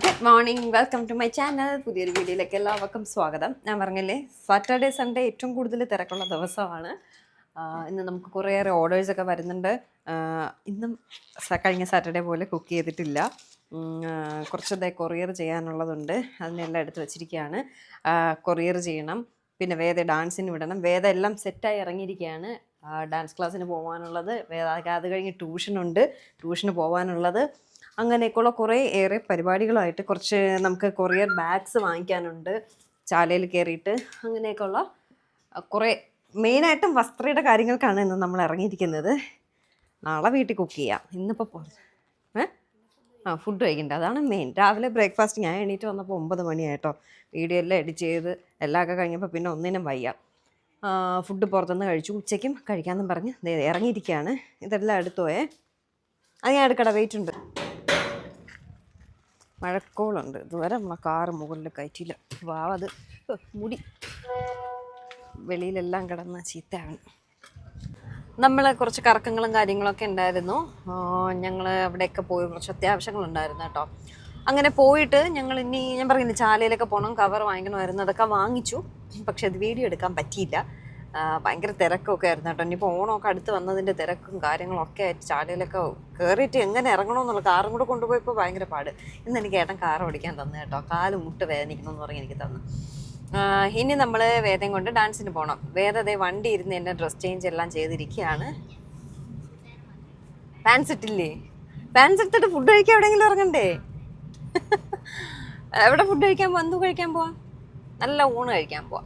Good morning welcome to my channel പുതിയൊരു വീഡിയോയിലേക്ക് എല്ലാവർക്കും സ്വാഗതം. ഞാൻ പറഞ്ഞില്ലേ സാറ്റർഡേ സൺഡേ ഏറ്റവും കൂടുതൽ തിരക്കുള്ള ദിവസമാണ്. ഇന്ന് നമുക്ക് കുറേയേറെ ഓർഡേഴ്സൊക്കെ വരുന്നുണ്ട്. ഇന്നും കഴിഞ്ഞ സാറ്റർഡേ പോലെ കുക്ക് ചെയ്തിട്ടില്ല. കുറച്ചത് കൊറിയർ ചെയ്യാനുള്ളതുണ്ട്. അതിനെല്ലാം എടുത്ത് വെച്ചിരിക്കുകയാണ്. കൊറിയർ ചെയ്യണം. പിന്നെ വേദ ഡാൻസിന് വിടണം. വേദ എല്ലാം സെറ്റായി ഇറങ്ങിയിരിക്കുകയാണ്. ഡാൻസ് ക്ലാസ്സിന് പോകാനുള്ളത് വേദ അത് കഴിഞ്ഞ് ട്യൂഷനുണ്ട് ട്യൂഷന് പോകാനുള്ളത് അങ്ങനെയൊക്കെയുള്ള കുറേ ഏറെ പരിപാടികളായിട്ട് കുറച്ച് നമുക്ക് കൊറിയർ ബാഗ്സ് വാങ്ങിക്കാനുണ്ട്. ചാലയിൽ കയറിയിട്ട് അങ്ങനെയൊക്കെയുള്ള കുറേ മെയിനായിട്ടും വസ്ത്രയുടെ കാര്യങ്ങൾക്കാണ് ഇന്ന് നമ്മൾ ഇറങ്ങിയിരിക്കുന്നത്. നാളെ വീട്ടിൽ കുക്ക് ചെയ്യാം. ഇന്നിപ്പോൾ ഏ? ആ ഫുഡ് കഴിക്കണ്ട. അതാണ് മെയിൻ രാവിലെ ബ്രേക്ക്ഫാസ്റ്റ് ഞാൻ എണീറ്റ് വന്നപ്പോൾ ഒമ്പത് മണിയായിട്ടോ. വീഡിയോ എല്ലാം എഡിറ്റ് ചെയ്ത് എല്ലാം ഒക്കെ കഴിഞ്ഞപ്പോൾ പിന്നെ ഒന്നിനും വയ്യ. ഫുഡ് പുറത്തുനിന്ന് കഴിച്ചു. ഉച്ചയ്ക്കും കഴിക്കാമെന്നും പറഞ്ഞ് ഇറങ്ങിയിരിക്കുകയാണ്. ഇതെല്ലാം എടുത്തോയേ അത് ഞാൻ എടുക്കട വെയിറ്റ് ഉണ്ട്. മഴക്കോളുണ്ട്. ഇതുവരെ നമ്മളെ കാറ് മുകളിൽ കയറ്റിയില്ല. വാവത് മുടി. വെളിയിലെല്ലാം കിടന്ന ചീത്തയാണ്. നമ്മൾ കുറച്ച് കറക്കങ്ങളും കാര്യങ്ങളൊക്കെ ഉണ്ടായിരുന്നു. ഞങ്ങൾ അവിടെയൊക്കെ പോയി കുറച്ച് അത്യാവശ്യങ്ങളുണ്ടായിരുന്നു കേട്ടോ. അങ്ങനെ പോയിട്ട് ഞങ്ങൾ ഇനി ഞാൻ പറയുന്നത് ചാലയിലൊക്കെ പോകണം. കവർ വാങ്ങിക്കണമായിരുന്നു. അതൊക്കെ വാങ്ങിച്ചു. പക്ഷെ അത് വീഡിയോ എടുക്കാൻ പറ്റിയില്ല. ഭയങ്കര തിരക്കൊക്കെ ആയിരുന്നു കേട്ടോ. ഇനിയിപ്പോൾ ഓണമൊക്കെ അടുത്ത് വന്നതിന്റെ തിരക്കും കാര്യങ്ങളും ഒക്കെ ആയിട്ട് ചാടിയിലൊക്കെ കയറിയിട്ട് എങ്ങനെ ഇറങ്ങണമെന്നുള്ള കാറും കൂടെ കൊണ്ടുപോയപ്പോൾ ഭയങ്കര പാട്. ഇന്ന് എനിക്ക് ഏട്ടൻ കാർ ഓടിക്കാൻ തന്നു കേട്ടോ. കാൽ മുട്ട് വേദനിക്കണമെന്ന് പറഞ്ഞ് എനിക്ക് തന്നു. ഇനി നമ്മൾ വേദന കൊണ്ട് ഡാൻസിന് പോകണം വേദ ദേ വണ്ടി ഇരുന്ന് എന്റെ ഡ്രസ് ചേഞ്ച് എല്ലാം ചെയ്തിരിക്കുകയാണ് പാൻസ് ഇട്ടില്ലേ? പാൻസ് ഇട്ടിട്ട് ഫുഡ് കഴിക്കാൻ എവിടെയെങ്കിലും ഇറങ്ങണ്ടേ? എവിടെ ഫുഡ് കഴിക്കാൻ പോവാം? എന്തു കഴിക്കാൻ പോവാം? നല്ല ഊണ് കഴിക്കാൻ പോവാ.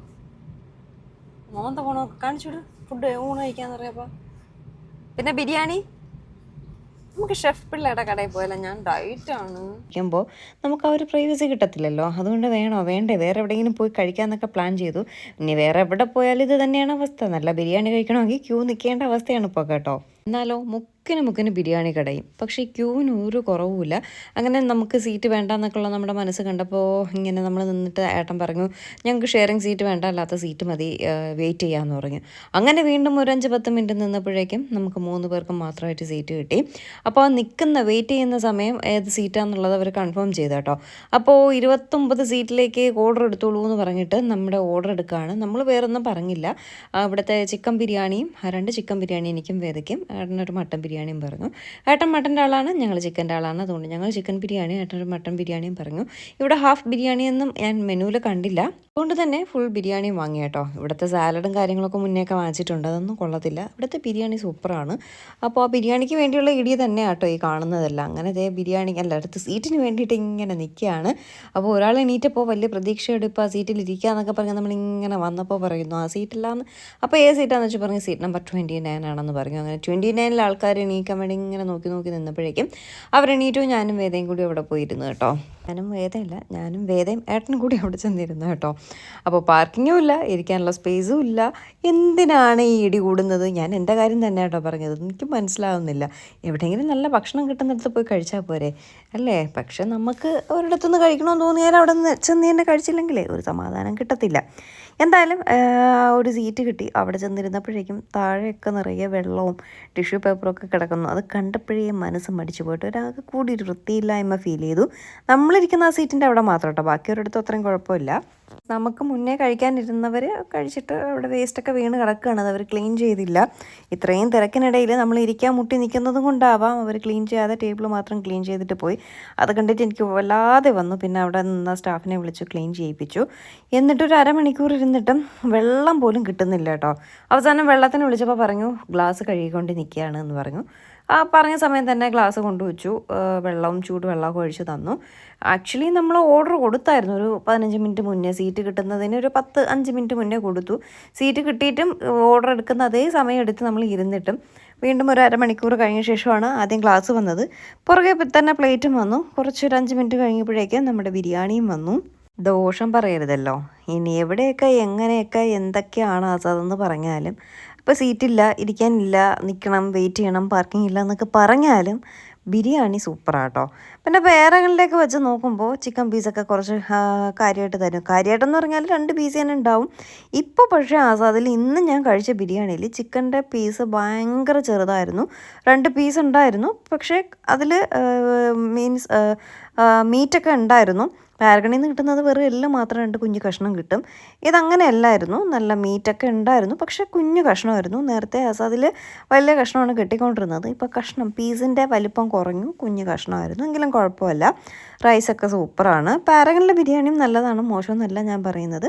മോന്ത പോണൊക്കെ കാണിച്ചുവിട് ഫുഡ് ഊണ് കഴിക്കാന്ന് പറയപ്പോ പിന്നെ ബിരിയാണി? നമുക്ക് ഷെഫ് പിള്ളയുടെ കടയിൽ പോയാലോ? ഞാൻ ഡയറ്റ് ആണ്. കഴിക്കുമ്പോൾ നമുക്ക് ആ ഒരു പ്രൈവസി കിട്ടത്തില്ലല്ലോ. അതുകൊണ്ട് വേണോ? വേണ്ടേ? വേറെ എവിടെയെങ്കിലും പോയി കഴിക്കാമെന്നൊക്കെ പ്ലാൻ ചെയ്തു. ഇനി വേറെ എവിടെ പോയാലും ഇത് തന്നെയാണ് അവസ്ഥ. നല്ല ബിരിയാണി കഴിക്കണമെങ്കിൽ ക്യൂ നിൽക്കേണ്ട അവസ്ഥയാണ് ഇപ്പോൾ കേട്ടോ. എന്നാലോ മുക്കിന് മുക്കിന് ബിരിയാണി കടയും. പക്ഷേ ക്യൂവിന് ഒരു കുറവുമില്ല അങ്ങനെ നമുക്ക് സീറ്റ് വേണ്ട എന്നൊക്കെയുള്ള നമ്മുടെ മനസ്സ് കണ്ടപ്പോൾ ഇങ്ങനെ നമ്മൾ നിന്നിട്ട് ഏട്ടൻ പറഞ്ഞു ഞങ്ങൾക്ക് ഷെയറിങ് സീറ്റ് വേണ്ട അല്ലാത്ത സീറ്റ് മതി വെയിറ്റ് ചെയ്യാമെന്ന് പറഞ്ഞു. അങ്ങനെ വീണ്ടും ഒരു അഞ്ച് പത്ത് മിനിറ്റ് നിന്നപ്പോഴേക്കും നമുക്ക് മൂന്ന് പേർക്കും മാത്രമായിട്ട് സീറ്റ് കിട്ടി. അപ്പോൾ നിൽക്കുന്ന വെയിറ്റ് ചെയ്യുന്ന സമയം ഏത് സീറ്റാണെന്നുള്ളത് അവർ കൺഫേം ചെയ്തു കേട്ടോ അപ്പോൾ ഇരുപത്തൊമ്പത് സീറ്റിലേക്ക് ഓർഡർ എടുത്തോളൂ എന്ന് പറഞ്ഞിട്ട് നമ്മുടെ ഓർഡർ എടുക്കുകയാണ് നമ്മൾ വേറൊന്നും പറഞ്ഞില്ല. അവിടുത്തെ ചിക്കൻ ബിരിയാണിയും രണ്ട് ചിക്കൻ ബിരിയാണി എനിക്കും വേദയ്ക്കും ഏട്ടനൊരു മട്ടൻ ബിരിയാണിയും പറഞ്ഞു. ഏട്ടൻ മട്ടന്റെ ആളാണ് ഞങ്ങൾ ചിക്കന്റെ ആളാണ്. അതുകൊണ്ട് ഞങ്ങൾ ചിക്കൻ ബിരിയാണി ഏട്ടൻ മട്ടൻ ബിരിയാണിയും പറഞ്ഞു. ഇവിടെ ഹാഫ് ബിരിയാണിയൊന്നും ഞാൻ മെനുവിൽ കണ്ടില്ല. അതുകൊണ്ട് തന്നെ ഫുൾ ബിരിയാണിയും വാങ്ങി കേട്ടോ. ഇവിടുത്തെ സാലഡും കാര്യങ്ങളൊക്കെ മുന്നേയൊക്കെ വാങ്ങിച്ചിട്ടുണ്ട്. അതൊന്നും കൊള്ളത്തില്ല. ഇവിടുത്തെ ബിരിയാണി സൂപ്പറാണ്. അപ്പോൾ ആ ബിരിയാണിക്ക് വേണ്ടിയുള്ള ഇടി തന്നെ കേട്ടോ ഈ കാണുന്നതെല്ലാം. അങ്ങനെ അതേ ബിരിയാണി അല്ല അടുത്ത് സീറ്റിന് വേണ്ടിയിട്ട് ഇങ്ങനെ നിൽക്കുകയാണ്. അപ്പോൾ ഒരാൾ എണീറ്റപ്പോൾ വലിയ പ്രതീക്ഷയോടെ ഇപ്പോൾ ആ സീറ്റിൽ ഇരിക്കുക എന്നൊക്കെ പറഞ്ഞ് നമ്മളിങ്ങനെ വന്നപ്പോൾ പറയുന്നു ആ സീറ്റില്ലാന്ന്. അപ്പോൾ ഏത് സീറ്റാണെന്ന് വെച്ചാൽ പറഞ്ഞ് സീറ്റ് നമ്പർ ട്വന്റി നയൻ ആണെന്ന് പറഞ്ഞു. അങ്ങനെ ട്വന്റി നയനിൽ ആൾക്കാർ എണീക്കാൻ വേണ്ടി ഇങ്ങനെ നോക്കി നോക്കി നിന്നപ്പോഴേക്കും അവരെണീറ്റു ഞാനും വേദയും കൂടി അവിടെ പോയിരുന്നു കേട്ടോ. ഞാനും വേദയില്ല ഞാനും വേദയും ഏട്ടനും കൂടി അവിടെ ചെന്നിരുന്നു കേട്ടോ. അപ്പോൾ പാർക്കിങ്ങും ഇല്ല ഇരിക്കാനുള്ള സ്പേസും ഇല്ല. എന്തിനാണ് ഈ ഇടി കൂടുന്നത്? ഞാൻ എന്റെ കാര്യം തന്നെ കേട്ടോ പറഞ്ഞത്. എനിക്ക് മനസ്സിലാവുന്നില്ല. എവിടെയെങ്കിലും നല്ല ഭക്ഷണം കിട്ടുന്നിടത്ത് പോയി കഴിച്ചാൽ പോരെ. അല്ലേ? പക്ഷെ നമുക്ക് ഒരിടത്തുനിന്ന് കഴിക്കണമെന്ന് തോന്നിയാൽ അവിടെ നിന്ന് ചെന്ന് തന്നെ കഴിച്ചില്ലെങ്കിലേ ഒരു സമാധാനം കിട്ടത്തില്ല. എന്തായാലും ഒരു സീറ്റ് കിട്ടി. അവിടെ ചെന്നിരുന്നപ്പോഴേക്കും താഴെയൊക്കെ നിറയെ വെള്ളവും ടിഷ്യൂ പേപ്പറൊക്കെ കിടക്കുന്നു. അത് കണ്ടപ്പോഴേ മനസ്സ് മടിച്ചു പോയിട്ട് ഒരാൾക്ക് കൂടി ഒരു വൃത്തിയില്ലായ്മ ഫീൽ ചെയ്തു. നമ്മളിരിക്കുന്ന ആ സീറ്റിന്റെ അവിടെ മാത്രം കേട്ടോ. ബാക്കിയൊരിടത്തും അത്രയും കുഴപ്പമില്ല. നമുക്ക് മുന്നേ കഴിക്കാനിരുന്നവർ കഴിച്ചിട്ട് അവിടെ വേസ്റ്റൊക്കെ വീണ് കിടക്കുകയാണ്. അത് അവർ ക്ലീൻ ചെയ്തില്ല. ഇത്രയും തിരക്കിനിടയിൽ നമ്മൾ ഇരിക്കാൻ മുട്ടി നിൽക്കുന്നതും കൊണ്ടാവാം അവർ ക്ലീൻ ചെയ്യാതെ ടേബിൾ മാത്രം ക്ലീൻ ചെയ്തിട്ട് പോയി. അത് കണ്ടിട്ട് എനിക്ക് വല്ലാതെ വന്നു. പിന്നെ അവിടെ നിന്ന സ്റ്റാഫിനെ വിളിച്ചു ക്ലീൻ ചെയ്യിപ്പിച്ചു. എന്നിട്ടൊരു അരമണിക്കൂർ ഇരുന്നിട്ടും വെള്ളം പോലും കിട്ടുന്നില്ല കേട്ടോ. അവസാനം വെള്ളത്തിന് വിളിച്ചപ്പോൾ പറഞ്ഞു ഗ്ലാസ് കഴുകിക്കൊണ്ട് നിൽക്കുകയാണ് എന്ന് പറഞ്ഞു. ആ പറഞ്ഞ സമയം തന്നെ ഗ്ലാസ് കൊണ്ടുവച്ചു. വെള്ളവും ചൂടുവെള്ളമൊക്കെ ഒഴിച്ച് തന്നു. ആക്ച്വലി നമ്മൾ ഓർഡർ കൊടുത്തായിരുന്നു. ഒരു പതിനഞ്ച് മിനിറ്റ് മുന്നേ സീറ്റ് കിട്ടുന്നതിന് ഒരു പത്ത് അഞ്ച് മിനിറ്റ് മുന്നേ കൊടുത്തു. സീറ്റ് കിട്ടിയിട്ടും ഓർഡർ എടുക്കുന്ന അതേ സമയം എടുത്ത് നമ്മൾ ഇരുന്നിട്ടും വീണ്ടും ഒരു അരമണിക്കൂർ കഴിഞ്ഞ ശേഷമാണ് ആദ്യം ഗ്ലാസ് വന്നത്. പുറകെ തന്നെ പ്ലേറ്റും വന്നു. കുറച്ചൊരു അഞ്ച് മിനിറ്റ് കഴിഞ്ഞപ്പോഴേക്കും നമ്മുടെ ബിരിയാണിയും വന്നു. ദോഷം പറയരുതല്ലോ. ഇനി എവിടെയൊക്കെ എങ്ങനെയൊക്കെ എന്തൊക്കെയാണ് അതെന്ന് പറഞ്ഞാലും ഇപ്പോൾ സീറ്റില്ല ഇരിക്കാനില്ല നിൽക്കണം വെയിറ്റ് ചെയ്യണം പാർക്കിംഗ് ഇല്ല എന്നൊക്കെ പറഞ്ഞാലും ബിരിയാണി സൂപ്പറാട്ടോ പിന്നെ വേറെകളിലേക്ക് വെച്ച് നോക്കുമ്പോൾ ചിക്കൻ പീസൊക്കെ കുറച്ച് കാര്യമായിട്ട് തരും. കാര്യമായിട്ടെന്ന് പറഞ്ഞാൽ രണ്ട് പീസ് തന്നെ ഉണ്ടാവും. ഇപ്പോൾ പക്ഷേ ആസാദിൽ ഇന്ന് ഞാൻ കഴിച്ച ബിരിയാണിയിൽ ചിക്കന്റെ പീസ് ഭയങ്കര ചെറുതായിരുന്നു. രണ്ട് പീസ് ഉണ്ടായിരുന്നു. പക്ഷേ അതിൽ മീൻസ് മീറ്റൊക്കെ ഉണ്ടായിരുന്നു. പാരഗണിന്ന് കിട്ടുന്നത് വെറും എല്ലാം മാത്രം രണ്ട് കുഞ്ഞു കഷ്ണം കിട്ടും. ഇതങ്ങനെ അല്ലായിരുന്നു നല്ല മീറ്റൊക്കെ ഉണ്ടായിരുന്നു. പക്ഷേ കുഞ്ഞു കഷ്ണമായിരുന്നു. നേരത്തെ ആസാദിൽ വലിയ കഷ്ണമാണ് കിട്ടിക്കൊണ്ടിരുന്നത്. ഇപ്പോൾ കഷ്ണം പീസിന്റെ വലിപ്പം കുറഞ്ഞു കുഞ്ഞു കഷ്ണമായിരുന്നു. എങ്കിലും കുഴപ്പമില്ല. റൈസൊക്കെ സൂപ്പറാണ്. പാരഗണിലെ ബിരിയാണിയും നല്ലതാണ്. മോശമൊന്നുമല്ല ഞാൻ പറയുന്നത്.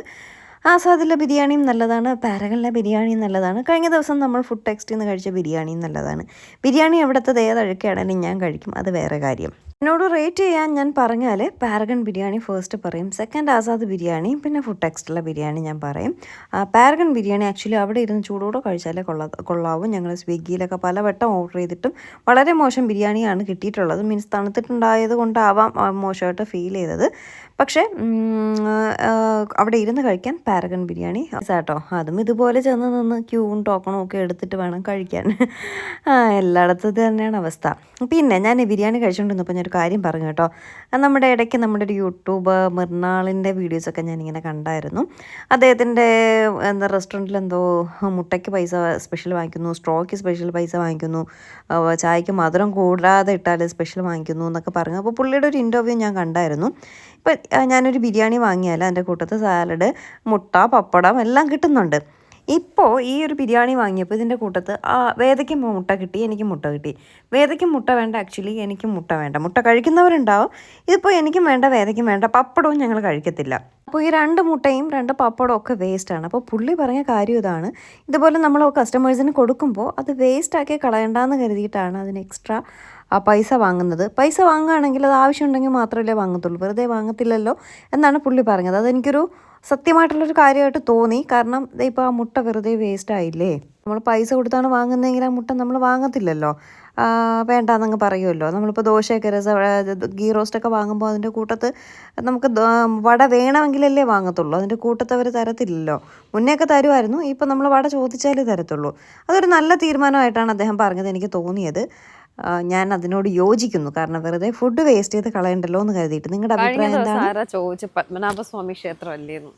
ആസാദിലെ ബിരിയാണിയും നല്ലതാണ്. പാരഗണിലെ ബിരിയാണിയും നല്ലതാണ്. കഴിഞ്ഞ ദിവസം നമ്മൾ ഫുഡ് ടെക്സ്റ്റിൽ നിന്ന് കഴിച്ച ബിരിയാണിയും നല്ലതാണ്. ബിരിയാണി എവിടുത്തെ ഏതഴുക്കാണെങ്കിലും ഞാൻ കഴിക്കും. അത് വേറെ കാര്യം. എന്നോട് റേറ്റ് ചെയ്യാൻ ഞാൻ പറഞ്ഞാൽ പാരഗൺ ബിരിയാണി ഫസ്റ്റ് പറയും സെക്കൻഡ് ആസാദ് ബിരിയാണി പിന്നെ ഫുഡ് ടെക്സ്റ്റുള്ള ബിരിയാണി ഞാൻ പറയും. പാരഗൺ ബിരിയാണി ആക്ച്വലി അവിടെ ഇരുന്ന് ചൂടോടെ കഴിച്ചാലേ കൊള്ളാ കൊള്ളാവും. ഞങ്ങൾ സ്വിഗ്ഗിയിലൊക്കെ പലവട്ടം ഓർഡർ ചെയ്തിട്ടും വളരെ മോശം ബിരിയാണിയാണ് കിട്ടിയിട്ടുള്ളത്. മീൻസ് തണുത്തിട്ടുണ്ടായത് കൊണ്ടാവാം മോശമായിട്ട് ഫീൽ ചെയ്തത്. പക്ഷേ അവിടെ ഇരുന്ന് കഴിക്കാൻ പാരഗൺ ബിരിയാണി കേട്ടോ അതും ഇതുപോലെ ചെന്ന് നിന്ന് ക്യൂവും ടോക്കണും ഒക്കെ എടുത്തിട്ട് വേണം കഴിക്കാൻ. എല്ലായിടത്തും തന്നെയാണ് അവസ്ഥ. പിന്നെ ഞാൻ ബിരിയാണി കഴിച്ചുകൊണ്ടിരുന്നപ്പോൾ ഞാനൊരു കാര്യം പറഞ്ഞു കേട്ടോ. നമ്മുടെ ഇടയ്ക്ക് നമ്മുടെ ഒരു യൂട്യൂബർ മിർനാളിന്റെ വീഡിയോസൊക്കെ ഞാനിങ്ങനെ കണ്ടായിരുന്നു. അദ്ദേഹത്തിന്റെ എന്താ റെസ്റ്റോറന്റിൽ എന്തോ മുട്ടയ്ക്ക് പൈസ സ്പെഷ്യൽ വാങ്ങിക്കുന്നു സ്ട്രോയ്ക്ക് സ്പെഷ്യൽ പൈസ വാങ്ങിക്കുന്നു ചായക്ക് മധുരം കൂടാതെ ഇട്ടാൽ സ്പെഷ്യൽ വാങ്ങിക്കുന്നു എന്നൊക്കെ പറഞ്ഞു. അപ്പോൾ പുള്ളിയുടെ ഒരു ഇന്റർവ്യൂ ഞാൻ കണ്ടായിരുന്നു. ഇപ്പം ഞാനൊരു ബിരിയാണി വാങ്ങിയാൽ അതിന്റെ കൂട്ടത്ത് സാലഡ് മുട്ട പപ്പടം എല്ലാം കിട്ടുന്നുണ്ട്. ഇപ്പോൾ ഈ ഒരു ബിരിയാണി വാങ്ങിയപ്പോൾ ഇതിന്റെ കൂട്ടത്ത് ആ വേദയ്ക്ക് മുട്ട കിട്ടി എനിക്ക് മുട്ട കിട്ടി. വേദയ്ക്ക് മുട്ട വേണ്ട ആക്ച്വലി എനിക്ക് മുട്ട വേണ്ട. മുട്ട കഴിക്കുന്നവരുണ്ടാവും. ഇതിപ്പോൾ എനിക്കും വേണ്ട വേദയ്ക്കും വേണ്ട പപ്പടവും ഞങ്ങൾ കഴിക്കത്തില്ല. അപ്പോൾ ഈ രണ്ട് മുട്ടയും രണ്ട് പപ്പടവും ഒക്കെ വേസ്റ്റാണ് അപ്പോൾ പുള്ളി പറഞ്ഞ കാര്യം ഇതാണ്. ഇതുപോലെ നമ്മൾ കസ്റ്റമേഴ്സിന് കൊടുക്കുമ്പോൾ അത് വേസ്റ്റാക്കി കളയണ്ടെന്ന് കരുതിയിട്ടാണ് അതിന് എക്സ്ട്രാ ആ പൈസ വാങ്ങുന്നത്. പൈസ വാങ്ങുകയാണെങ്കിൽ അത് ആവശ്യമുണ്ടെങ്കിൽ മാത്രമല്ലേ വാങ്ങത്തുള്ളൂ. വെറുതെ വാങ്ങത്തില്ലല്ലോ എന്നാണ് പുള്ളി പറഞ്ഞത്. അതെനിക്കൊരു സത്യമായിട്ടുള്ളൊരു കാര്യമായിട്ട് തോന്നി. കാരണം ഇപ്പോൾ ആ മുട്ട വെറുതെ വേസ്റ്റ് ആയില്ലേ? നമ്മൾ പൈസ കൊടുത്താണ് വാങ്ങുന്നതെങ്കിൽ ആ മുട്ട നമ്മൾ വാങ്ങത്തില്ലല്ലോ. വേണ്ടെന്നങ്ങ് പറയുമല്ലോ നമ്മളിപ്പോൾ ദോശയൊക്കെ രസ ഗീ റോസ്റ്റൊക്കെ വാങ്ങുമ്പോൾ അതിന്റെ കൂട്ടത്ത് നമുക്ക് വട വേണമെങ്കിലല്ലേ വാങ്ങത്തുള്ളൂ. അതിന്റെ കൂട്ടത്ത് അവർ തരത്തില്ലല്ലോ. മുന്നേയൊക്കെ തരുമായിരുന്നു ഇപ്പം നമ്മൾ വട ചോദിച്ചാലേ തരത്തുള്ളൂ. അതൊരു നല്ല തീരുമാനമായിട്ടാണ് അദ്ദേഹം പറഞ്ഞത് എനിക്ക് തോന്നിയത്. ഞാൻ അതിനോട് യോജിക്കുന്നു. കാരണം വെറുതെ ഫുഡ് വേസ്റ്റ് ചെയ്ത് കളയണ്ടല്ലോ എന്ന് കരുതിയിട്ട്. നിങ്ങളുടെ അഭിപ്രായം എന്താണ്? ചോദിച്ചു? പത്മനാഭസ്വാമി ക്ഷേത്രം അല്ലേന്ന്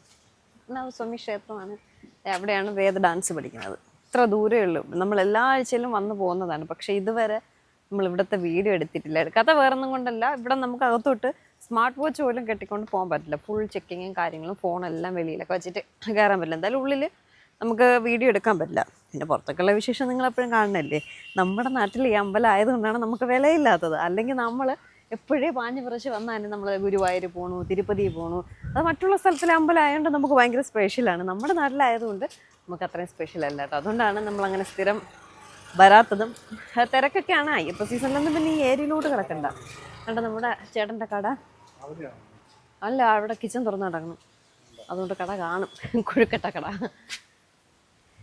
പത്മനാഭസ്വാമി ക്ഷേത്രമാണ് എവിടെയാണ് വേദ ഡാൻസ് പഠിക്കുന്നത്. ഇത്ര ദൂരേ ഉള്ളൂ. നമ്മൾ എല്ലാ ആഴ്ചയിലും വന്നു പോകുന്നതാണ്. പക്ഷെ ഇതുവരെ നമ്മൾ ഇവിടുത്തെ വീഡിയോ എടുത്തിട്ടില്ല. എടുക്കാത്ത വേറൊന്നും കൊണ്ടല്ല. ഇവിടെ നമുക്ക് അകത്തോട്ട് സ്മാർട്ട് വാച്ച് പോലും കെട്ടിക്കൊണ്ട് പോകാൻ പറ്റില്ല. ഫുൾ ചെക്കിങ്ങും കാര്യങ്ങളും ഫോണെല്ലാം വെളിയിലൊക്കെ വെച്ചിട്ട് കയറാൻ പറ്റില്ല. എന്തായാലും ഉള്ളിൽ നമുക്ക് വീഡിയോ എടുക്കാൻ പറ്റില്ല. പിന്നെ പുറത്തൊക്കെയുള്ള വിശേഷം നിങ്ങൾ എപ്പോഴും കാണണല്ലേ നമ്മുടെ നാട്ടിൽ ഈ അമ്പലം ആയതുകൊണ്ടാണ് നമുക്ക് വിലയില്ലാത്തത്. അല്ലെങ്കിൽ നമ്മൾ എപ്പോഴേ പാഞ്ഞു പറിച്ച് വന്നാലും നമ്മൾ ഗുരുവായൂർ പോണു തിരുപ്പതി പോണു അത് മറ്റുള്ള സ്ഥലത്തിലെ അമ്പലം ആയതുകൊണ്ട് നമുക്ക് ഭയങ്കര സ്പെഷ്യലാണ് നമ്മുടെ നാട്ടിലായതുകൊണ്ട് നമുക്ക് അത്രയും സ്പെഷ്യൽ അല്ല കേട്ടോ. അതുകൊണ്ടാണ് നമ്മളങ്ങനെ സ്ഥിരം വരാത്തതും തിരക്കൊക്കെയാണ്. അയ്യപ്പ സീസണിലൊന്നും പിന്നെ ഈ ഏരിയയിലോട്ട് കിടക്കണ്ട. കണ്ട നമ്മുടെ ചേട്ടന്റെ കട? അല്ല അവിടെ കിച്ചൺ തുറന്നു കിടക്കണം അതുകൊണ്ട് കട കാണും. കുഴുക്കട്ട കട.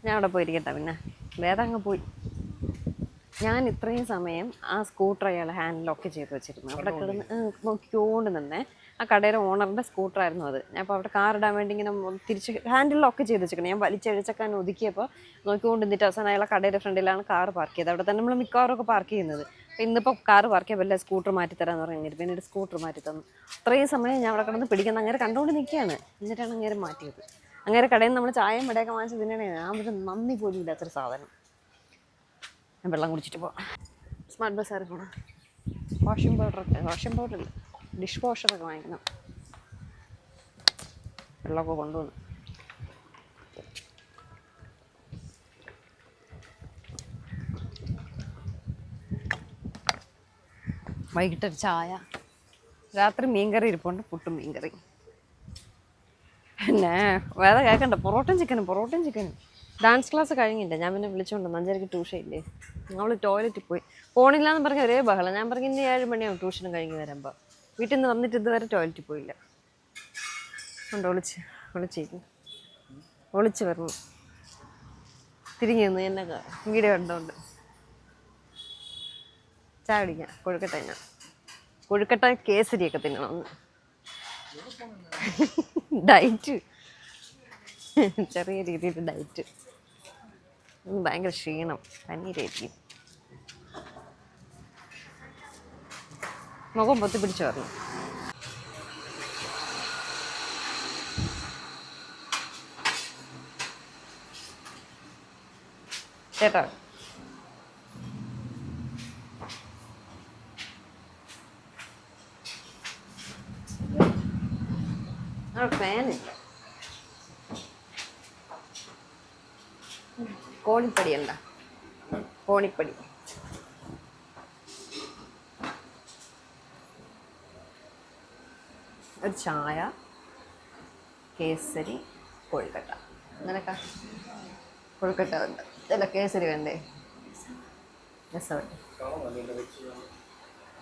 ഞാൻ അവിടെ പോയിരിക്കട്ടെ പിന്നെ. വേറെ അങ്ങ് പോയി. ഞാൻ ഇത്രയും സമയം ആ സ്കൂട്ടർ അയാൾ ഹാൻഡ് ലോക്ക് ചെയ്ത് വെച്ചിരുന്നു. അവിടെ കിടന്ന് നോക്കിക്കൊണ്ട് നിന്നേ. ആ കടയുടെ ഓണറിന്റെ സ്കൂട്ടറായിരുന്നു അത്. ഞാൻ അപ്പോൾ അവിടെ കാർ ഇടാൻ വേണ്ടി ഇങ്ങനെ തിരിച്ച് ഹാൻഡിൽ ലോക്ക് ചെയ്ത് വെച്ചിരിക്കണം ഞാൻ വലിച്ചഴിച്ചക്കാൻ ഒതുക്കിയപ്പോൾ നോക്കിക്കൊണ്ട് നിന്നിട്ട് അവസാനം അയാളെ കടയുടെ ഫ്രണ്ടിലാണ് കാർ പാർക്ക് ചെയ്തത്. അവിടെ തന്നെ നമ്മൾ മിക്കവാറും ഒക്കെ പാർക്ക് ചെയ്യുന്നത്. അപ്പോൾ ഇന്നിപ്പോൾ കാർ പാർക്ക് ചെയ്യാൻ പറ്റില്ല സ്കൂട്ടർ മാറ്റി തരാമെന്ന് പറഞ്ഞിട്ട് പിന്നെ ഒരു സ്കൂട്ടർ മാറ്റി തന്നു. അത്രയും സമയം ഞാൻ അവിടെ കിടന്ന് പിടിക്കുന്ന അങ്ങനെ കണ്ടുകൊണ്ട് നിൽക്കുകയാണ് എന്നിട്ടാണ് അങ്ങനെ മാറ്റിയത്. അങ്ങനെ കടയിൽ നമ്മൾ ചായയും വടയൊക്കെ വാങ്ങിച്ച് തിന്നണേ. ഞാൻ പക്ഷെ നന്ദി പോലും ഇല്ലാത്തൊരു സാധനം. ഞാൻ വെള്ളം കുടിച്ചിട്ട് പോവാം. സ്മാർട്ട് ബസ് പോകണം വാഷിംഗ് പൗഡറൊക്കെ വാഷിംഗ് പൗഡർ ഇല്ല. ഡിഷ് വാഷറൊക്കെ വാങ്ങിക്കണം. വെള്ളമൊക്കെ കൊണ്ടുവന്നു. വൈകിട്ടൊരു ചായ. രാത്രി മീൻകറി ഇരിപ്പുണ്ട് പുട്ടും മീൻകറി പിന്നെ വേറെ കേൾക്കണ്ട പൊറോട്ടയും ചിക്കനും പൊറോട്ടയും ചിക്കനും ഡാൻസ് ക്ലാസ് കഴിഞ്ഞില്ല? ഞാൻ പിന്നെ വിളിച്ചോണ്ട് അഞ്ചരക്ക് ട്യൂഷൻ ഇല്ലേ? അവൾ ടോയ്ലറ്റിൽ പോയി. പോണില്ലാന്ന് പറഞ്ഞ ഒരേ ബഹളം. ഞാൻ പറഞ്ഞു ഇന്ന് ഏഴ് മണിയാവും ട്യൂഷനും കഴിഞ്ഞ് വരുമ്പോൾ വീട്ടിൽ നിന്ന് വന്നിട്ട് ഇതുവരെ ടോയ്ലറ്റിൽ പോയില്ല. ഉണ്ട് ഒളിച്ച് ഒളിച്ചിരിക്കും ഒളിച്ച് വരണം. തിരിഞ്ഞു നിന്ന് എന്നെ വീഡിയോ കണ്ടോണ്ട്. ചായ കുടിക്കാം. കൊഴുക്കട്ട കൊഴുക്കട്ട കേസരിയൊക്കെ തിന്നണം ഡയറ്റ്. ചെറിയ രീതിയിൽ ഡയറ്റ്. ഭയങ്കര ക്ഷീണം പനീരായിരിക്കും മുഖം പൊത്തി പിടിച്ചു വരണം ചേട്ടാ ഫാനില്ല കോണിപ്പടി ഉണ്ട കോണിപ്പടി ഒരു ചായ കേസരി കൊഴുക്കട്ട. അങ്ങനെയൊക്കെ കൊഴുക്കട്ട ഉണ്ട് അല്ല കേസരി വേണ്ടേ? രസമുണ്ട്.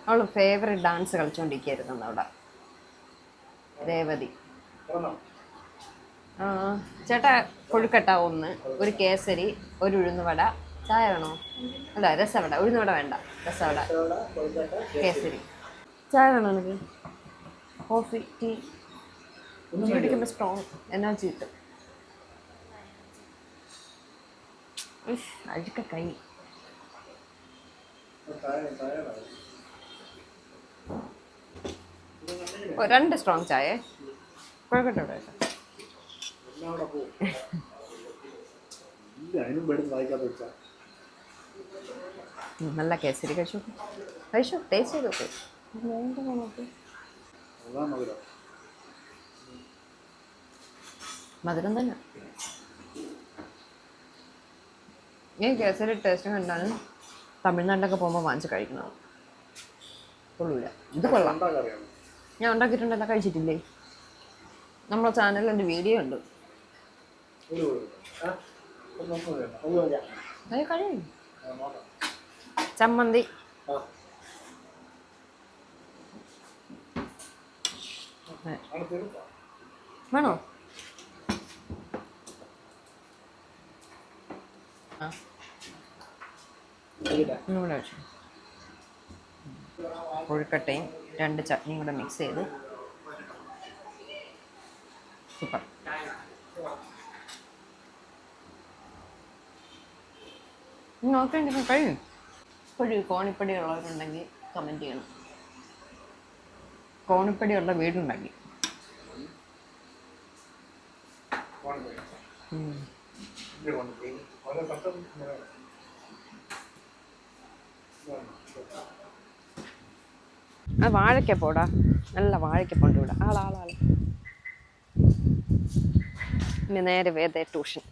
അവൾ ഫേവറേറ്റ് ഡാൻസ് കളിച്ചുകൊണ്ടിരിക്കുകയായിരുന്നു അവിടെ രേവതി. ചേട്ടാ കൊഴുക്കട്ട ഒന്ന് ഒരു കേസരി ഒരു ഉഴുന്നുവട ചായ വേണോ അല്ല രസവട. ഉഴുന്നവട വേണ്ട. രസവട. കേസരി. ചായ വേണോ എനിക്ക് കോഫി ടീ. കുടിക്കുമ്പോൾ സ്ട്രോങ് എനർജി കിട്ടും. അഴുക്ക കൈ. രണ്ട് സ്ട്രോങ് ചായ. കുഴക്കട്ടെ ഇവിടെ ഇല്ല അതിനും വേണ്ടി വായിക്കാത്ത വെച്ചാൽ നല്ല കേസരി കഴിച്ചു? കഴിച്ചു? ടേസ്റ്റ് ചെയ്ത് നോക്ക് മധുരം തന്നെ. ഈ കേസരി ടേസ്റ്റ് കണ്ടാണ് തമിഴ്നാട്ടിലൊക്കെ പോകുമ്പോൾ വാങ്ങിച്ച് കഴിക്കണം. കൊള്ളൂല. ഇത് കൊള്ളാം. ഞാൻ ഉണ്ടാക്കിയിട്ടുണ്ടല്ലോ കഴിച്ചിട്ടില്ലേ? നമ്മളെ ചാനലിൽ എന്റെ വീഡിയോ ഉണ്ട്. കഴിയും. ചമ്മന്തി. വേണോ? ഒന്നുകൂടെ വെച്ചു കൊഴുക്കട്ടയും രണ്ട് ചട്നിയും കൂടെ മിക്സ് ചെയ്ത് സൂപ്പർ നോക്കേണ്ടി കഴിയും ഇപ്പോഴും കോണിപ്പടി ഉള്ളവരുണ്ടെങ്കിൽ കമന്റ് ചെയ്യണം കോണിപ്പടിയുള്ള വീടുണ്ടാക്കി ഫോൺ പോയി. ഇത് കൊണ്ട് പോയി. വളരെ പെട്ടെന്ന് ഇങ്ങനെ വേണം. ആ നല്ല വാഴക്കപ്പുണ്ട് ഇവിടെ ആളാളാൾ ഇനി നേരെ വേദ ട്യൂഷൻ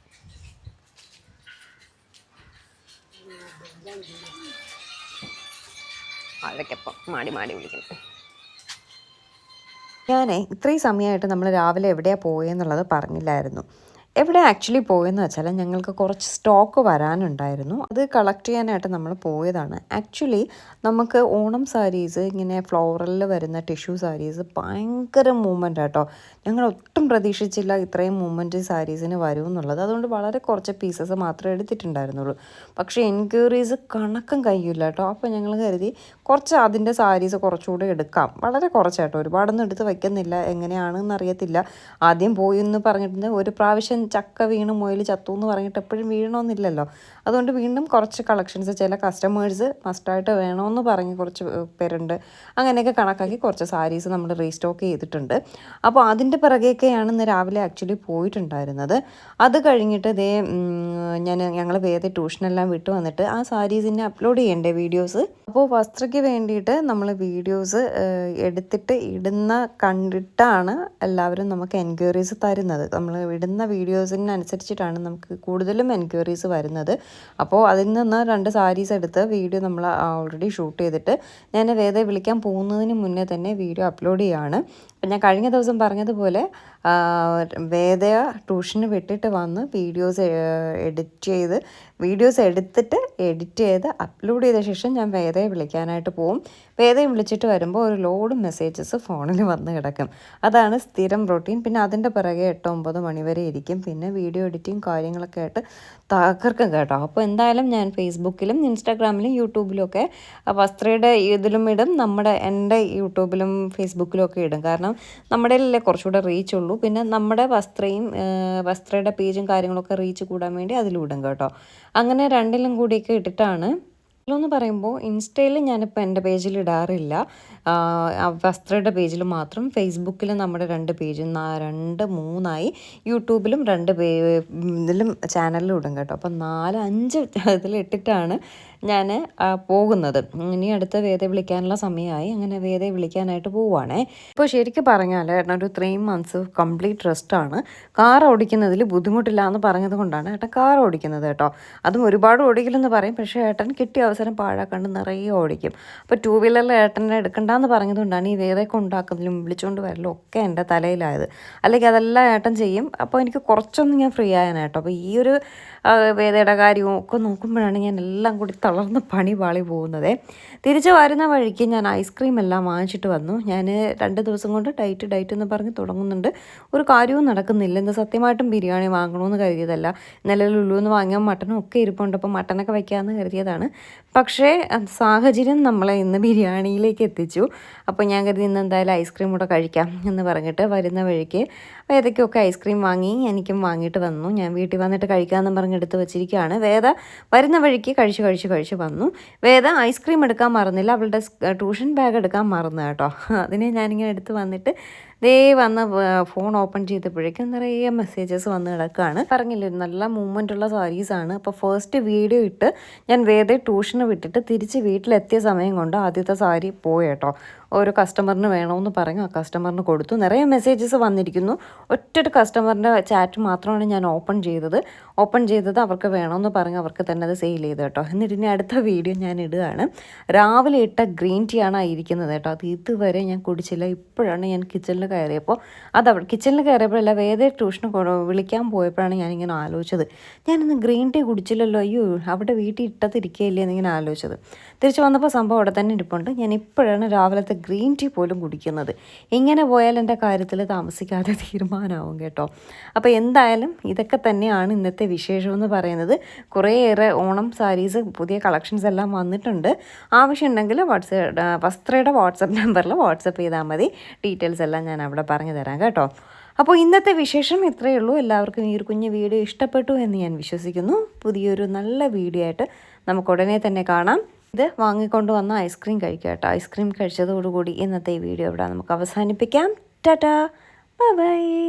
വാഴക്കപ്പം മാടി മാടി വിളിക്കുന്നു. ഞാനേ ഇത്രയും സമയമായിട്ട് നമ്മൾ രാവിലെ എവിടെയാണ് പോയെന്നുള്ളത് പറഞ്ഞില്ലായിരുന്നു. എവിടെ ആക്ച്വലി പോയെന്ന് വെച്ചാൽ ഞങ്ങൾക്ക് കുറച്ച് സ്റ്റോക്ക് വരാനുണ്ടായിരുന്നു. അത് കളക്ട് ചെയ്യാനായിട്ട് നമ്മൾ പോയതാണ്. ആക്ച്വലി നമുക്ക് ഓണം സാരീസ് ഇങ്ങനെ ഫ്ലോറലിൽ വരുന്ന ടിഷ്യൂ സാരീസ് ഭയങ്കര മൂവ്മെന്റ് ആട്ടോ. ഞങ്ങൾ ഒട്ടും പ്രതീക്ഷിച്ചില്ല ഇത്രയും മൂവ്മെന്റ് സാരീസിന് വരും എന്നുള്ളത്. അതുകൊണ്ട് വളരെ കുറച്ച് പീസസ് മാത്രമേ എടുത്തിട്ടുണ്ടായിരുന്നുള്ളൂ. പക്ഷേ എൻക്വയറീസ് കണക്കും കഴിയില്ല കേട്ടോ അപ്പോൾ ഞങ്ങൾ കരുതി കുറച്ച് അതിന്റെ സാരീസ് കുറച്ചുകൂടെ എടുക്കാം. വളരെ കുറച്ചായിട്ടോ ഒരുപാടൊന്നും എടുത്ത് വയ്ക്കുന്നില്ല. എങ്ങനെയാണെന്ന് അറിയത്തില്ല. ആദ്യം പോയി എന്ന് പറഞ്ഞിട്ടുണ്ട്. ഒരു പ്രാവശ്യം ചക്ക വീണ് മുയൽ ചത്തു എന്ന് പറഞ്ഞിട്ട് എപ്പോഴും വീഴണമെന്നില്ലല്ലോ. അതുകൊണ്ട് വീണ്ടും കുറച്ച് കളക്ഷൻസ് ചില കസ്റ്റമേഴ്സ് മസ്റ്റായിട്ട് വേണമെന്ന് പറഞ്ഞ് കുറച്ച് പേരുണ്ട്. അങ്ങനെയൊക്കെ കണക്കാക്കി കുറച്ച് സാരീസ് നമ്മൾ റീസ്റ്റോക്ക് ചെയ്തിട്ടുണ്ട്. അപ്പോൾ അതിന്റെ പിറകെയൊക്കെയാണ് ഇന്ന് രാവിലെ ആക്ച്വലി പോയിട്ടുണ്ടായിരുന്നത്. അത് കഴിഞ്ഞിട്ട് ഇതേ ഞാൻ ഞങ്ങൾ വേറെ ട്യൂഷനെല്ലാം വിട്ടു വന്നിട്ട് ആ സാരീസിനെ അപ്ലോഡ് ചെയ്യണ്ടേ വീഡിയോസ് അപ്പോൾ വസ്ത്രയ്ക്ക് വേണ്ടിയിട്ട് നമ്മൾ വീഡിയോസ് എടുത്തിട്ട് ഇടുന്ന കണ്ടിട്ടാണ് എല്ലാവരും നമുക്ക് എൻക്വയറീസ് തരുന്നത്. നമ്മൾ ഇടുന്ന വീഡിയോസിനനുസരിച്ചിട്ടാണ് നമുക്ക് കൂടുതലും എൻക്വയറീസ് വരുന്നത്. അപ്പോൾ അതിൽ നിന്ന് രണ്ട് സാരീസ് എടുത്ത് വീഡിയോ നമ്മൾ ഓൾറെഡി ഷൂട്ട് ചെയ്തിട്ട് ഞാൻ വേദ വിളിക്കാൻ പോകുന്നതിന് മുന്നേ തന്നെ വീഡിയോ അപ്ലോഡ് ചെയ്യുകയാണ് അപ്പം ഞാൻ കഴിഞ്ഞ ദിവസം പറഞ്ഞതുപോലെ വേദയ ട്യൂഷന് വിട്ടിട്ട് വന്ന് വീഡിയോസ് എഡിറ്റ് ചെയ്ത് വീഡിയോസ് എടുത്തിട്ട് എഡിറ്റ് ചെയ്ത് അപ്ലോഡ് ചെയ്ത ശേഷം ഞാൻ വേദയെ വിളിക്കാനായിട്ട് പോവും. വേദയെ വിളിച്ചിട്ട് വരുമ്പോൾ ഒരു ലോഡ് മെസ്സേജസ് ഫോണിൽ വന്ന് കിടക്കും. അതാണ് സ്ഥിരം റൊട്ടീൻ പിന്നെ അതിന്റെ പിറകെ എട്ട് ഒമ്പത് മണി വരെ ഇരിക്കും. പിന്നെ വീഡിയോ എഡിറ്റിംഗ് കാര്യങ്ങളൊക്കെ ആയിട്ട് തകർക്കും കേട്ടോ. അപ്പോൾ എന്തായാലും ഞാൻ ഫേസ്ബുക്കിലും ഇൻസ്റ്റാഗ്രാമിലും യൂട്യൂബിലും ഒക്കെ വസ്ത്രയുടെ ഇതിലും ഇടും. നമ്മുടെ എന്റെ യൂട്യൂബിലും ഫേസ്ബുക്കിലും ഒക്കെ ഇടും. കാരണം നമ്മുടെ അല്ലേ കുറച്ചുകൂടെ റീച്ച് ഉള്ളൂ. പിന്നെ നമ്മുടെ വസ്ത്രയും വസ്ത്രയുടെ പേജും കാര്യങ്ങളൊക്കെ റീച്ച് കൂടാൻ വേണ്ടി അതിലും ഇടും കേട്ടോ. അങ്ങനെ രണ്ടിലും കൂടിയൊക്കെ ഇട്ടിട്ടാണ് എന്ന് പറയുമ്പോൾ ഇൻസ്റ്റയിൽ ഞാനിപ്പോൾ എന്റെ പേജിൽ ഇടാറില്ല. വസ്ത്രയുടെ പേജിൽ മാത്രം ഫേസ്ബുക്കിൽ നമ്മുടെ രണ്ട് പേജും രണ്ട് മൂന്നായി യൂട്യൂബിലും രണ്ട് ഇതിലും ചാനലിലും ഇടും കേട്ടോ. അപ്പം നാല് അഞ്ച് ഇതിലിട്ടിട്ടാണ് ഞാൻ പോകുന്നത്. ഇനി അടുത്ത വേദ വിളിക്കാനുള്ള സമയമായി. അങ്ങനെ വേദയെ വിളിക്കാനായിട്ട് പോവുകയാണേ ഇപ്പോൾ ശരിക്കും പറഞ്ഞാൽ ഏട്ടൻ ഒരു ത്രീ മന്ത്സ് കംപ്ലീറ്റ് റെസ്റ്റാണ് കാർ ഓടിക്കുന്നതിൽ ബുദ്ധിമുട്ടില്ല എന്ന് പറഞ്ഞത് കൊണ്ടാണ് ഏട്ടൻ കാർ ഓടിക്കുന്നത് കേട്ടോ. അതും ഒരുപാട് ഓടിക്കില്ലെന്ന് പറയും. പക്ഷേ ഏട്ടൻ കിട്ടിയ അവസരം പാഴാക്കാണ്ട് നിറയെ ഓടിക്കും. അപ്പോൾ ടൂ വീലറിൽ ഏട്ടനെ എടുക്കണ്ടെന്ന് പറഞ്ഞതുകൊണ്ടാണ് ഈ വേദയൊക്കെ ഉണ്ടാക്കുന്നതിലും വിളിച്ചുകൊണ്ട് വരലും ഒക്കെ എന്റെ തലയിലായത്. അല്ലെങ്കിൽ അതെല്ലാം ഏട്ടൻ ചെയ്യും. അപ്പോൾ എനിക്ക് കുറച്ചൊന്നും ഞാൻ ഫ്രീ ആയാനാട്ടോ അപ്പോൾ ഈ ഒരു വേദയുടെ കാര്യവും ഒക്കെ നോക്കുമ്പോഴാണ് ഞാൻ എല്ലാം കൂടി തളർന്ന് പണി പാളി പോകുന്നത്. തിരിച്ച് വരുന്ന വഴിക്ക് ഞാൻ ഐസ്ക്രീം എല്ലാം വാങ്ങിച്ചിട്ട് വന്നു. ഞാൻ രണ്ട് ദിവസം കൊണ്ട് ഡയറ്റ് ഡയറ്റ് എന്ന് പറഞ്ഞ് തുടങ്ങുന്നുണ്ട്. ഒരു കാര്യവും നടക്കുന്നില്ല. ഇന്ന് സത്യമായിട്ടും ബിരിയാണി വാങ്ങണമെന്ന് കരുതിയതല്ല. ഇന്നലെ എന്ന് വാങ്ങിയാൽ മട്ടനും ഒക്കെ ഇരിപ്പുണ്ട്. അപ്പോൾ മട്ടനൊക്കെ വയ്ക്കാമെന്ന് കരുതിയതാണ്. പക്ഷേ സാഹചര്യം നമ്മളെ ഇന്ന് ബിരിയാണിയിലേക്ക് എത്തിച്ചു. അപ്പോൾ ഞാൻ കരുതി ഇന്ന് എന്തായാലും ഐസ്ക്രീം കൂടെ കഴിക്കാം എന്ന് പറഞ്ഞിട്ട് വരുന്ന വഴിക്ക് വേദയ്ക്കൊക്കെ ഐസ്ക്രീം വാങ്ങി എനിക്കും വാങ്ങിയിട്ട് വന്നു. ഞാൻ വീട്ടിൽ വന്നിട്ട് കഴിക്കാമെന്ന് പറഞ്ഞ് എടുത്ത് വെച്ചിരിക്കുകയാണ്. വേദ വരുന്ന വഴിക്ക് കഴിച്ച് കഴിച്ച് കഴിച്ച് വന്നു. വേദ ഐസ്ക്രീം എടുക്കാൻ മറന്നില്ല. അവളുടെ ട്യൂഷൻ ബാഗ് എടുക്കാൻ മറന്നു കേട്ടോ. അതിനെ ഞാനിങ്ങനെ എടുത്ത് വന്നിട്ട് ദേ വന്ന് ഫോൺ ഓപ്പൺ ചെയ്തപ്പോഴേക്കും നിറയെ മെസ്സേജസ് വന്ന് കിടക്കുകയാണ് പറഞ്ഞില്ലേ നല്ല മൂവ്മെന്റ് ഉള്ള സാരീസാണ് അപ്പോൾ ഫസ്റ്റ് വീഡിയോ ഇട്ട് ഞാൻ വേറെ ട്യൂഷന് വിട്ടിട്ട് തിരിച്ച് വീട്ടിലെത്തിയ സമയം കൊണ്ട് ആദ്യത്തെ സാരി പോയി കേട്ടോ. ഓരോ കസ്റ്റമറിന് വേണമെന്ന് പറഞ്ഞു ആ കസ്റ്റമറിന് കൊടുത്തു. നിറയെ മെസ്സേജസ് വന്നിരിക്കുന്നു. ഒറ്റ കസ്റ്റമറിന്റെ ചാറ്റ് മാത്രമാണ് ഞാൻ ഓപ്പൺ ചെയ്തത്. ഓപ്പൺ ചെയ്തത് അവർക്ക് വേണമെന്ന് പറഞ്ഞു അവർക്ക് തന്നെ അത് സെയിൽ ചെയ്തു കേട്ടോ. എന്നിട്ട് ഇനി അടുത്ത വീഡിയോ ഞാൻ ഇടുകയാണ്. രാവിലെ ഇട്ട ഗ്രീൻ ടീ ആണ് ഇരിക്കുന്നത് കേട്ടോ. അത് ഇതുവരെ ഞാൻ കുടിച്ചില്ല. ഇപ്പോഴാണ് ഞാൻ കിച്ചണിൽ കയറിയപ്പോൾ അത് അവിടെ കിച്ചണിൽ കയറിയപ്പോഴല്ല അല്ല ട്യൂഷന് വിളിക്കാൻ പോയപ്പോഴാണ് ഞാനിങ്ങനെ ആലോചിച്ചത്. ഞാനിന്ന് ഗ്രീൻ ടീ കുടിച്ചില്ലല്ലോ അയ്യോ അവിടെ വീട്ടിൽ ഇട്ടതിരിക്കുകയില്ലേ എന്നിങ്ങനെ ആലോചിച്ചത്. തിരിച്ച് വന്നപ്പോൾ സംഭവം അവിടെ തന്നെ ഇരിപ്പുണ്ട്. ഞാൻ ഇപ്പോഴാണ് രാവിലത്തെ ഗ്രീൻ ടീ പോലും കുടിക്കുന്നത്. ഇങ്ങനെ പോയാൽ എന്റെ കാര്യത്തിൽ താമസിക്കാതെ തീരുമാനമാവും കേട്ടോ. അപ്പോൾ എന്തായാലും ഇതൊക്കെ തന്നെയാണ് ഇന്നത്തെ വിശേഷം എന്ന് പറയുന്നത്. കുറേയേറെ ഓണം സാരീസ് പുതിയ കളക്ഷൻസ് എല്ലാം വന്നിട്ടുണ്ട്. ആവശ്യമുണ്ടെങ്കിൽ വാട്സപ്പ് വസ്ത്രയുടെ വാട്സപ്പ് നമ്പറിൽ വാട്സപ്പ് ചെയ്താൽ മതി. ഡീറ്റെയിൽസ് എല്ലാം ഞാൻ അവിടെ പറഞ്ഞു തരാം കേട്ടോ. അപ്പോൾ ഇന്നത്തെ വിശേഷം ഇത്രയേ ഉള്ളൂ. എല്ലാവർക്കും ഈ ഒരു കുഞ്ഞു വീഡിയോ ഇഷ്ടപ്പെട്ടു എന്ന് ഞാൻ വിശ്വസിക്കുന്നു. പുതിയൊരു നല്ല വീഡിയോ ആയിട്ട് നമുക്ക് ഉടനെ തന്നെ കാണാം. ഇത് വാങ്ങിക്കൊണ്ട് വന്ന ഐസ്ക്രീം കഴിക്കാം കേട്ടോ. ഐസ്ക്രീം കഴിച്ചതോടുകൂടി ഇന്നത്തെ ഈ വീഡിയോ ഇവിടെ നമുക്ക് അവസാനിപ്പിക്കാം. ടാറ്റാ. ബൈ.